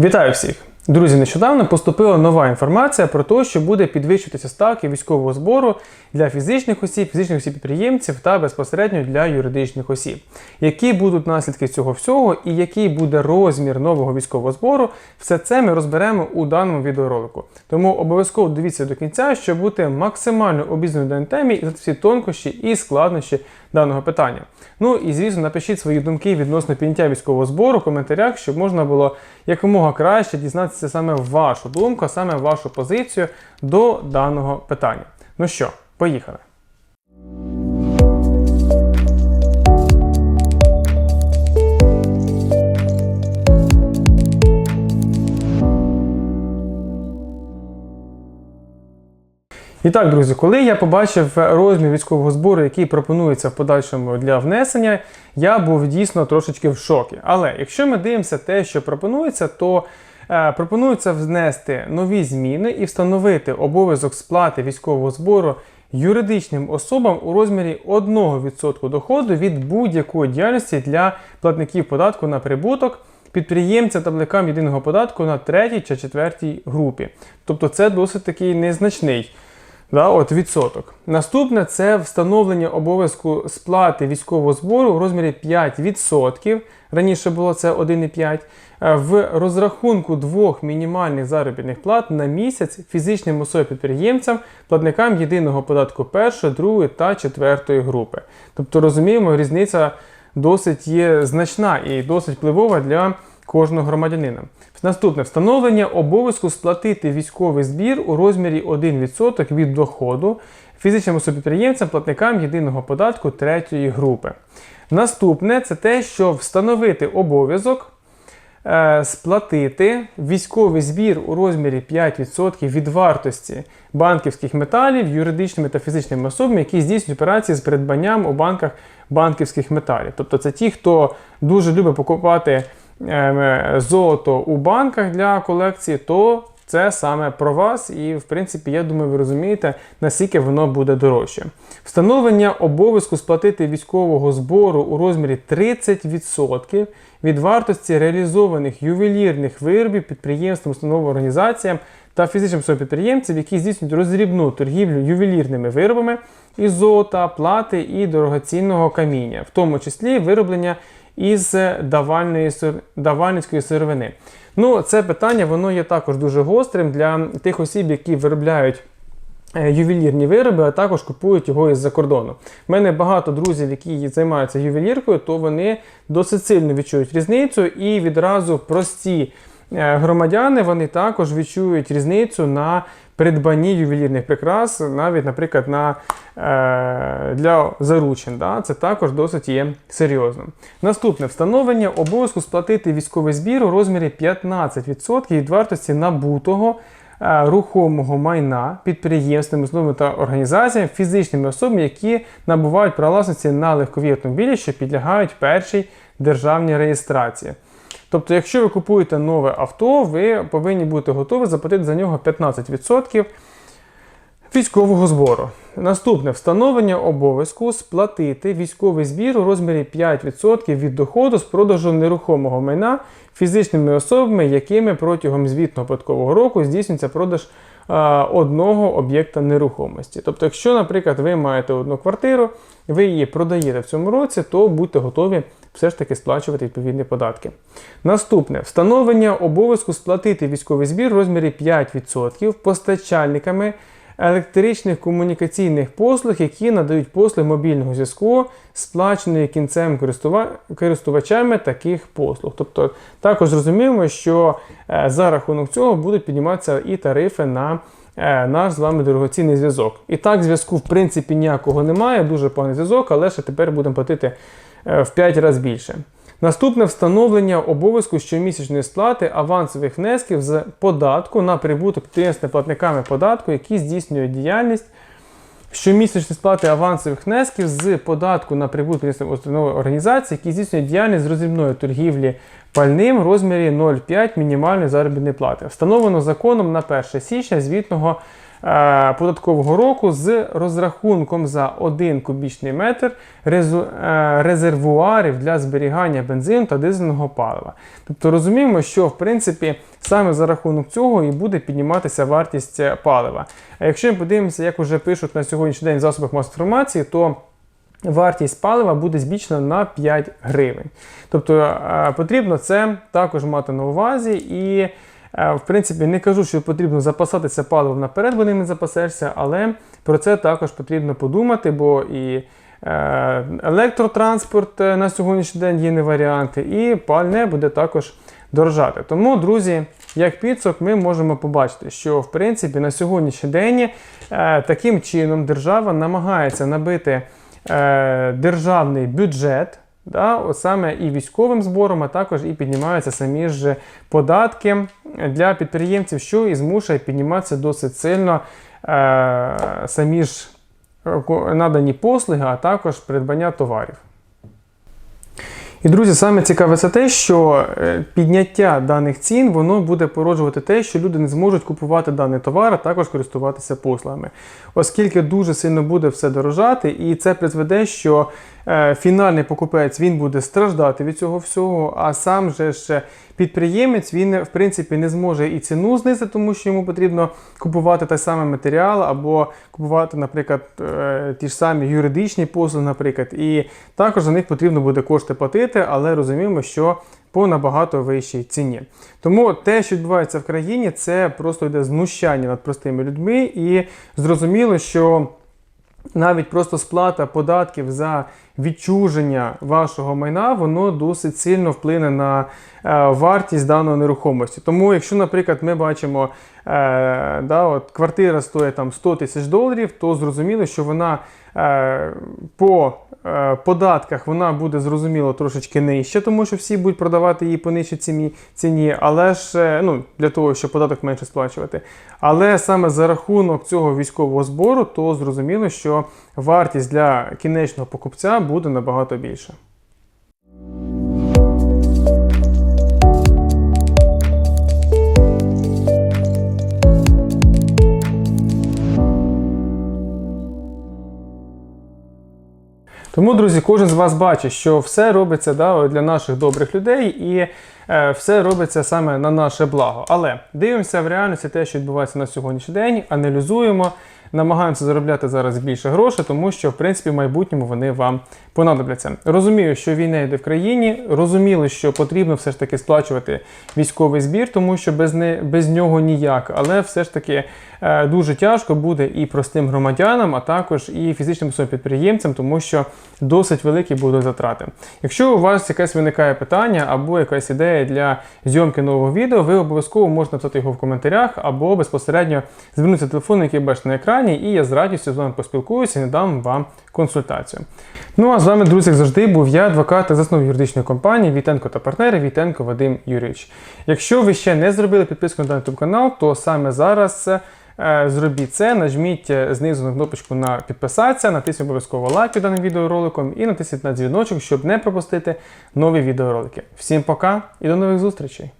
Вітаю всіх! Друзі, нещодавно поступила нова інформація про те, що буде підвищуватися ставки військового збору для фізичних осіб, фізичних осіб підприємців та безпосередньо для юридичних осіб. Які будуть наслідки цього всього і який буде розмір нового військового збору, все це ми розберемо у даному відеоролику. Тому обов'язково дивіться до кінця, щоб бути максимально обізнаним на темі і знати всі тонкощі і складнощі даного питання. Ну і звісно, напишіть свої думки відносно підняття військового збору в коментарях, щоб можна було якомога краще дізнатися саме вашу думку, саме вашу позицію до даного питання. Ну що, поїхали. І так, друзі, коли я побачив розмір військового збору, який пропонується в подальшому для внесення, я був дійсно трошечки в шокі. Але якщо ми дивимося те, що пропонується, то е, пропонується внести нові зміни і встановити обов'язок сплати військового збору юридичним особам у розмірі 1% доходу від будь-якої діяльності для платників податку на прибуток. Підприємця та платникам єдиного податку на третій чи четвертій групі. Тобто це досить такий незначний Да, от відсоток. Наступне це встановлення обов'язку сплати військового збору у розмірі 5%. Раніше було це 1,5%. е, В розрахунку двох мінімальних заробітних плат на місяць фізичним особам-підприємцям, платникам єдиного податку першої, другої та четвертої групи. Тобто розуміємо, різниця досить є значна і досить впливова для кожного громадянина. Наступне встановлення обов'язку сплатити військовий збір у розмірі 1% від доходу фізичним особі-підприємцям, платникам єдиного податку третьої групи. Наступне це те, що встановити обов'язок е, сплатити військовий збір у розмірі 5% від вартості банківських металів юридичними та фізичними особами, які здійснюють операції з придбанням у банках банківських металів. Тобто це ті, хто дуже любить покупати золото у банках для колекції, то це саме про вас, і в принципі, я думаю, ви розумієте, наскільки воно буде дорожче. Встановлення обов'язку сплатити військового збору у розмірі 30% від вартості реалізованих ювелірних виробів підприємствам, установам, організаціям та фізичним підприємців, які здійснюють роздрібну торгівлю ювелірними виробами із золота, плати і дорогоцінного каміння, в тому числі вироблення із давальної, давальницької сировини. Ну, це питання воно є також дуже гострим для тих осіб, які виробляють е, ювелірні вироби, а також купують його із-за кордону. У мене багато друзів, які займаються ювеліркою, то вони досить сильно відчують різницю і відразу прості громадяни вони також відчують різницю на придбанні ювелірних прикрас, навіть, наприклад, на, е, для заручин. Да? Це також досить є серйозно. Наступне встановлення обов'язку сплатити військовий збір у розмірі 15% від вартості набутого е, рухомого майна підприємствами, установами та організаціями, фізичними особами, які набувають права власності на легкові автомобілі, що підлягають першій державній реєстрації. Тобто, якщо ви купуєте нове авто, ви повинні бути готові заплатити за нього 15% військового збору. Наступне встановлення обов'язку сплатити військовий збір у розмірі 5% від доходу з продажу нерухомого майна фізичними особами, якими протягом звітного податкового року здійснюється продаж одного об'єкта нерухомості. Тобто, якщо, наприклад, ви маєте одну квартиру, ви її продаєте в цьому році, то будьте готові все ж таки сплачувати відповідні податки. Наступне встановлення обов'язку сплатити військовий збір в розмірі 5% постачальниками електричних комунікаційних послуг, які надають послуги мобільного зв'язку, сплаченої кінцем користувачами таких послуг. Тобто також зрозуміємо, що е, за рахунок цього будуть підніматися і тарифи на е, наш з вами дорогоцінний зв'язок. І так, зв'язку в принципі ніякого немає, дуже поганий зв'язок, але ще тепер будемо платити в 5 разів більше. Наступне встановлення обов'язку щомісячної сплати авансових внесків з податку на прибуток підприємств платниками податку, які здійснюють діяльність Щомісячні сплати авансових внесків з податку на прибуток установи організації, які здійснюють діяльність з розрібної торгівлі пальним в розмірі 0,5 мінімальної заробітної плати. Встановлено законом на 1 січня звітного е, податкового року з розрахунком за 1 кубічний метр резу- е, резервуарів для зберігання бензину та дизельного палива. Тобто розуміємо, що в принципі саме за рахунок цього і буде підніматися вартість е, палива. А якщо ми подивимося, як вже пишуть на сьогоднішній день в засобах масової інформації, то вартість палива буде збільшена на 5 гривень. Тобто е, потрібно це також мати на увазі і. е, В принципі, не кажу, що потрібно запасатися паливом наперед, бо ним не запасешся, але про це також потрібно подумати, бо і е, електротранспорт на сьогоднішній день є не варіанти, і пальне буде також дорожати. Тому, друзі, як підсумок, ми можемо побачити, що в принципі на сьогоднішній день таким чином держава намагається набити е, державний бюджет. Да, саме і військовим збором, а також і піднімаються самі ж податки для підприємців, що і змушує підніматися досить сильно е, самі ж е, надані послуги, а також придбання товарів. І, друзі, саме цікаве це те, що е, підняття даних цін воно буде породжувати те, що люди не зможуть купувати даний товар, а також користуватися послугами. Оскільки дуже сильно буде все дорожати, і це призведе, що фінальний покупець він буде страждати від цього всього, а сам же ж підприємець він в принципі не зможе і ціну знизити, тому що йому потрібно купувати той самий матеріал або купувати, наприклад, е, ті ж самі юридичні послуги, наприклад, і також за них потрібно буде кошти платити, але розуміємо, що по набагато вищій ціні. Тому те, що відбувається в країні, це просто йде знущання над простими людьми, і зрозуміло, що навіть просто сплата податків за відчуження вашого майна, воно досить сильно вплине на е, вартість даної нерухомості. Тому, якщо, наприклад, ми бачимо, е, да, от квартира стоїть там 100 тисяч доларів, то зрозуміло, що вона е, по е, податках вона буде зрозуміло трошечки нижча, тому що всі будуть продавати її по нижчій ціні, але ж е, ну, для того, щоб податок менше сплачувати. Але саме за рахунок цього військового збору, то зрозуміло, що вартість для кінечного покупця буде набагато більша. Тому, друзі, кожен з вас бачить, що все робиться да, для наших добрих людей і е, все робиться саме на наше благо. Але дивимося в реальності те, що відбувається на сьогоднішній день, аналізуємо, намагаємося заробляти зараз більше грошей, тому що в принципі в майбутньому вони вам понадобляться. Розумію, що війна йде в країні. Розуміло, що потрібно все ж таки сплачувати військовий збір, тому що без, не, без нього ніяк. Але все ж таки е, дуже тяжко буде і простим громадянам, а також і фізичним підприємцям, тому що досить великі будуть затрати. Якщо у вас якесь виникає питання або якась ідея для зйомки нового відео, ви обов'язково можете написати його в коментарях або безпосередньо звернутися до телефону, який бачите на екрані, і я з радістю з вами поспілкуюся і надам вам консультацію. Ну а з вами, друзі, як завжди, був я, адвокат та засновник юридичної компанії Вітенко та партнери Вітенко Вадим Юрійович. Якщо ви ще не зробили підписку на даний YouTube канал, то саме зараз. е, Зробіть це, нажміть е, знизу на кнопочку на підписатися, натисніть обов'язково лайк під даним відеороликом і натисніть на дзвіночок, щоб не пропустити нові відеоролики. Всім пока і до нових зустрічей!